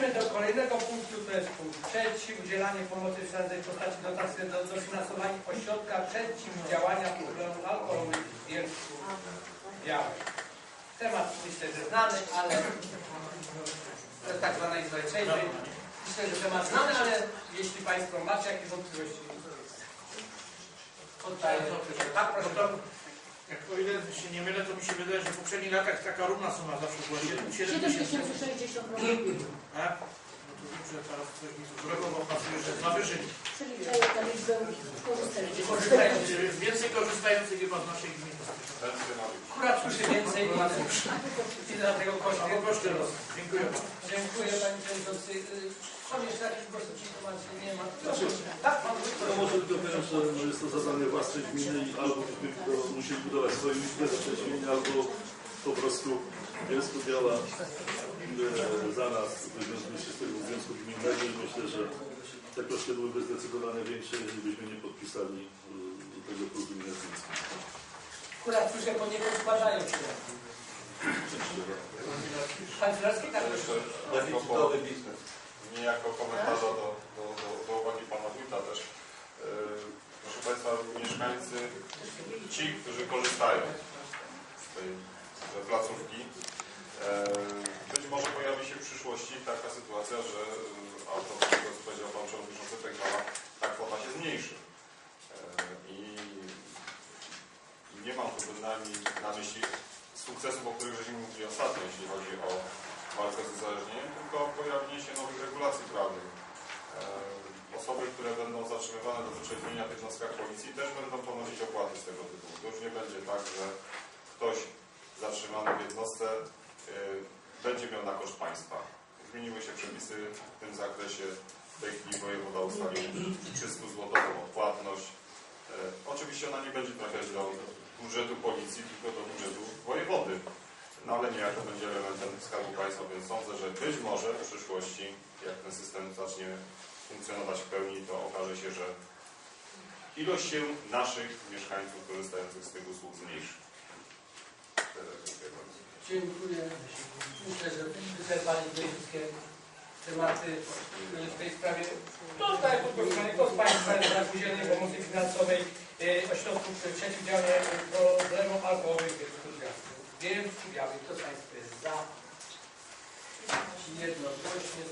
Przechodzimy do kolejnego punktu, to jest punkt trzeci. Udzielanie pomocy w postaci dotacji do dofinansowania ośrodka przeciwdziałania problemów alkoholowych w Bielsku Białym. Temat myślę, że znany, ale to tak zwana izba. Myślę, że temat znany, ale jeśli Państwo macie jakieś wątpliwości, oddaję. Tak, proszę. Jak o ile się nie mylę, to mi się wydaje, że w poprzednich latach taka równa suma zawsze była 7 tysięcy. 7060 A? No to wiem, że teraz coś mi złego opasuje, że jest nawyżej. Przeliczają tę liczbę korzystających. Więcej korzystających chyba z naszej gminy. Akurat słyszę więcej i, i dlatego koszty. Albo koszty rosną. Dziękuję bardzo. Dziękuję Panie Przewodniczący. Y, Są jeszcze jakieś głosy czy informacje? Nie ma. Tak, Pan No może tylko powiem, że no jest to zadanie własnej gminy i albo musieli budować swoją zatrzeźwień, albo po prostu Bielsku Biała e, za nas wywiązmy się z tego związku gminnego i myślę, że te koszty byłyby zdecydowanie większe, jeżeli byśmy nie podpisali e, do tego porozumienia z Mińskiem. Akurat słyszę poniekąd się. Pan Filarski? Tak. Deficytowy biznes. Nie jako komentarza do, do, do, do uwagi Pana Wójta też. Yy, proszę Państwa, mieszkańcy, ci, którzy korzystają z tej e, placówki, yy, być może pojawi się w przyszłości taka sytuacja, że yy, auto, tego co powiedział Pan Przewodniczący Pękala, ta kwota się zmniejszy. I nie mam tu bynajmniej na myśli sukcesów, o których jeśli chodzi o walkę z uzależnieniem, tylko pojawienie się nowych regulacji prawnych. E, Osoby, które będą zatrzymywane do wyczerpienia w jednostkach policji też będą ponosić opłaty z tego tytułu. To już nie będzie tak, że ktoś zatrzymany w jednostce e, będzie miał na koszt państwa. Zmieniły się przepisy w tym zakresie. W tej chwili wojewoda ustalił 300-złotową odpłatność. E, Oczywiście ona nie będzie trafiać do budżetu policji, tylko do budżetu wojewody. No ale niejako będzie elementem Skarbu Państwa, więc sądzę, że być może w przyszłości, jak ten system zacznie funkcjonować w pełni, to okaże się, że ilość się naszych mieszkańców korzystających z tych usług zmniejszy. Dziękuję bardzo. Myślę, że wyczerpali wszystkie tematy w tej sprawie. To tak po prostu, kto z Państwa za udzielenie pomocy finansowej y, ośrodków przeciwdziałania problemom alkoholowych w Bielsku Białej. Kto z Państwa jest za? Jednogłośnie